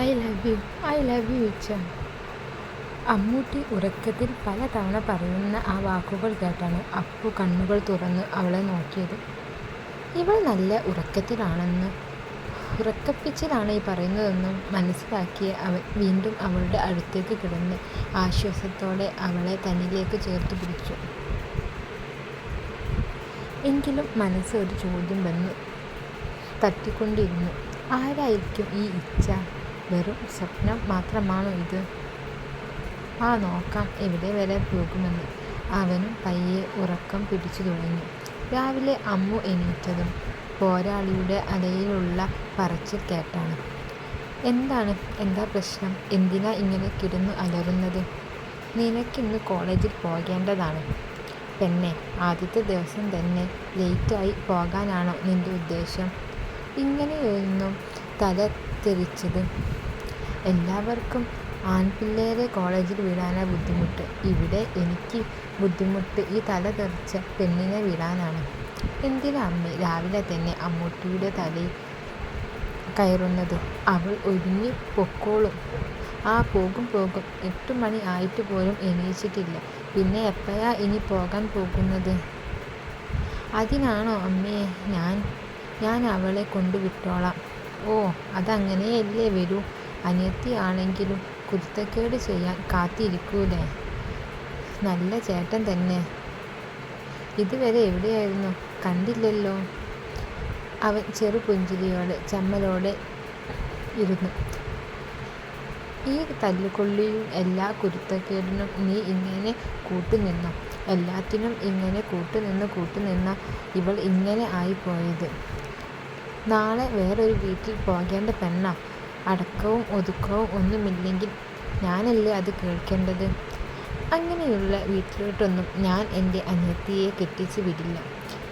I love you I love you ഇച്ച അമ്മൂട്ടി ഉറക്കത്തിൽ പലതവണ പറയുന്ന ആ വാക്കുകൾ കേട്ടാണ് അപ്പു കണ്ണുകൾ തുറന്ന് അവളെ നോക്കിയത്. ഇവൾ നല്ല ഉറക്കത്തിലാണെന്ന് ഉറക്കപ്പിച്ചിലാണ് ഈ പറയുന്നതെന്നും മനസ്സിലാക്കിയ അവൻ വീണ്ടും അവളുടെ അടുത്തേക്ക് കിടന്ന് ആശ്വാസത്തോടെ അവളെ തന്നിലേക്ക് ചേർത്ത് പിടിച്ചു. എങ്കിലും മനസ്സ് ഒരു ചോദ്യം വന്ന് തട്ടിക്കൊണ്ടിരുന്നു. ആരായിരിക്കും ഈ ഇച്ഛ? വെറും സ്വപ്നം മാത്രമാണോ ഇത്? ആ നോക്കാം. എവിടെ വരെ പോകുമെന്ന്. അവനും പയ്യെ ഉറക്കം പിടിച്ചു തുടങ്ങി. രാവിലെ അമ്മു എണീറ്റതും പോരാളിയുടെ അടയിലുള്ള പറച്ചിൽ കേട്ടാണ്. എന്താണ്? എന്താ പ്രശ്നം? എന്തിനാ ഇങ്ങനെ കിടന്നു അലറുന്നത്? നിനക്കിന്ന് കോളേജിൽ പോകേണ്ടതാണ്. പെണ്ണെ ആദ്യത്തെ ദിവസം തന്നെ ലേറ്റായി പോകാനാണോ നിന്റെ ഉദ്ദേശം? ഇങ്ങനെയൊന്നും തല തെറിച്ചത് എല്ലാവർക്കും ആൺപിള്ളേരെ കോളേജിൽ വിടാനാണ് ബുദ്ധിമുട്ട്. ഇവിടെ എനിക്ക് ബുദ്ധിമുട്ട്. ഈ തല തെറിച്ച പെണ്ണിനെ വിടാനാണ്. എന്തിനാ അമ്മ രാവിലെ തന്നെ അമ്മൂട്ടിയുടെ തലയിൽ കയറുന്നത്? അവൾ ഒരുങ്ങി പൊക്കോളും. ആ പോകും പോകും. എട്ട് മണി ആയിട്ട് പോലും എണീച്ചിട്ടില്ല. പിന്നെ എപ്പോഴാ ഇനി പോകാൻ പോകുന്നത്? അതിനാണോ അമ്മയെ ഞാൻ ഞാൻ അവളെ കൊണ്ടുവിട്ടോളാം. ഓ അതങ്ങനെയല്ലേ വരൂ. അനിയത്തിയാണെങ്കിലും കുരുത്തക്കേട് ചെയ്യാൻ കാത്തിരിക്കൂലേ? നല്ല ചേട്ടൻ തന്നെ. ഇതുവരെ എവിടെയായിരുന്നു? കണ്ടില്ലല്ലോ. അവൻ ചെറു പുഞ്ചിരിയോടെ ചമ്മലോടെ ഇരുന്നു. ഈ തല്ലുകൊള്ളിയും എല്ലാ കുരുത്തക്കേടിനും നീ ഇങ്ങനെ കൂട്ടുനിന്നു? എല്ലാത്തിനും ഇങ്ങനെ കൂട്ടുനിന്ന് കൂട്ടുനിന്ന ഇവൾ ഇങ്ങനെ ആയിപ്പോയത്. നാളെ വേറൊരു വീട്ടിൽ പോകേണ്ട പെണ്ണാ. അടക്കവും ഒതുക്കവും ഒന്നുമില്ലെങ്കിൽ ഞാനല്ലേ അത് കേൾക്കേണ്ടത്? അങ്ങനെയുള്ള വീട്ടിലോട്ടൊന്നും ഞാൻ എന്റെ അനിയത്തിയെ കെട്ടിച്ച് വിടില്ല.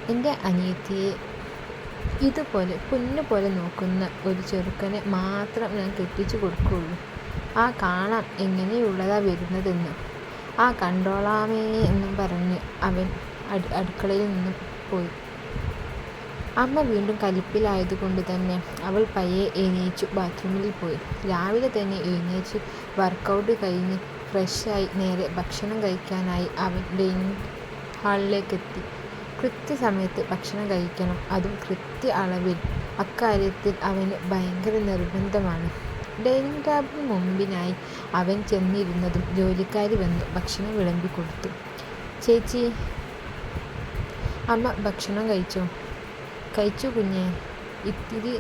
എന്റെ അനിയത്തിയെ ഇതുപോലെ പൊന്നു പോലെ നോക്കുന്ന ഒരു ചെറുക്കനെ മാത്രം ഞാൻ കെട്ടിച്ചു കൊടുക്കുകയുള്ളൂ ആ കാണാം എങ്ങനെയുള്ളതാ വരുന്നതെന്ന്. ആ കണ്ടോളാമേ എന്നും പറഞ്ഞ് അവൻ അടുക്കളയിൽ നിന്നും പോയി. അമ്മ വീണ്ടും കലിപ്പിലായതുകൊണ്ട് തന്നെ അവൾ പയ്യെ എഴുന്നേച്ചു ബാത്റൂമിൽ പോയി. രാവിലെ തന്നെ എഴുന്നേച്ച് വർക്കൗട്ട് കഴിഞ്ഞ് ഫ്രഷായി നേരെ ഭക്ഷണം കഴിക്കാനായി അവൻ ഡൈനിങ് ഹാളിലേക്ക് ഹാളിലേക്കെത്തി. കൃത്യസമയത്ത് ഭക്ഷണം കഴിക്കണം. അതും കൃത്യ അളവിൽ. അക്കാര്യത്തിൽ അവന് ഭയങ്കര നിർബന്ധമാണ്. ഡൈനിങ് ടേബിളിന് മുമ്പിനായി അവൻ ചെന്നിരുന്നതും ജോലിക്കാരി വന്ന് ഭക്ഷണം വിളമ്പി കൊടുത്തു. ചേച്ചി അമ്മ ഭക്ഷണം കഴിച്ചോ? കഴിച്ചു കുഞ്ഞേ. ഇത്തിരി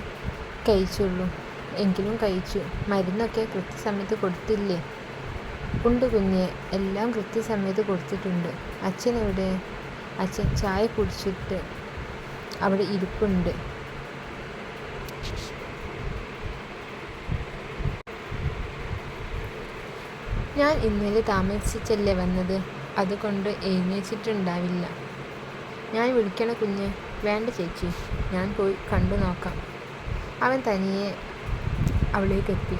കഴിച്ചുള്ളൂ. എങ്കിലും കഴിച്ചു. മരുന്നൊക്കെ കൃത്യസമയത്ത് കൊടുത്തില്ലേ? ഉണ്ട് കുഞ്ഞെ. എല്ലാം കൃത്യസമയത്ത് കൊടുത്തിട്ടുണ്ട്. അച്ഛൻ എവിടെ അച്ഛൻ ചായ കുടിച്ചിട്ട് അവിടെ ഇരിപ്പുണ്ട്. ഞാൻ ഇന്നലെ താമസിച്ചല്ലേ വന്നത്? അതുകൊണ്ട് എഴുന്നേച്ചിട്ടുണ്ടാവില്ല ഞാൻ വിളിക്കണ കുഞ്ഞ് വേണ്ട ചേച്ചി. ഞാൻ പോയി കണ്ടു നോക്കാം. അവൻ തനിയെ അവളേക്ക് എത്തി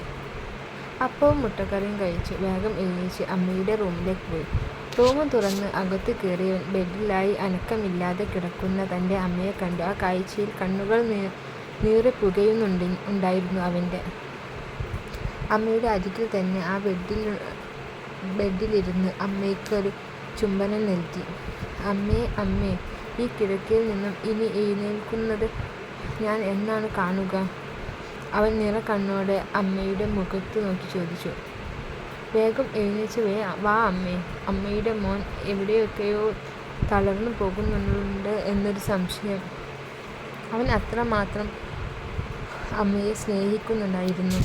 അപ്പവും മുട്ടക്കറിയും കഴിച്ച് വേഗം എഴുന്നേച്ച് അമ്മയുടെ റൂമിലേക്ക് പോയി. റൂം തുറന്ന് അകത്ത് കയറിയവൻ ബെഡിലായി അനക്കമില്ലാതെ കിടക്കുന്ന തന്റെ അമ്മയെ കണ്ടു. ആ കാഴ്ചയിൽ കണ്ണുകൾ നീ നീറി പുകയുന്നുണ്ട് ഉണ്ടായിരുന്നു അവന്റെ. അമ്മയുടെ അരികിൽ തന്നെ ആ ബെഡിൽ ബെഡിലിരുന്ന് അമ്മയ്ക്കൊരു ചുംബനം നൽകി. അമ്മേ അമ്മേ ഈ കിടക്കയിൽ നിന്നും ഇനി എഴുന്നേൽക്കുന്നത് ഞാൻ എന്നാണ് കാണുക? അവൻ നിറകണ്ണോടെ അമ്മയുടെ മുഖത്ത് നോക്കി ചോദിച്ചു. വേഗം എഴുന്നേച്ച് വേ വാ അമ്മേ. അമ്മയുടെ മോൻ എവിടെയൊക്കെയോ തളർന്നു പോകുന്നുണ്ട് എന്നൊരു സംശയം. അവൻ അത്രമാത്രം അമ്മയെ സ്നേഹിക്കുന്നുണ്ടായിരുന്നു.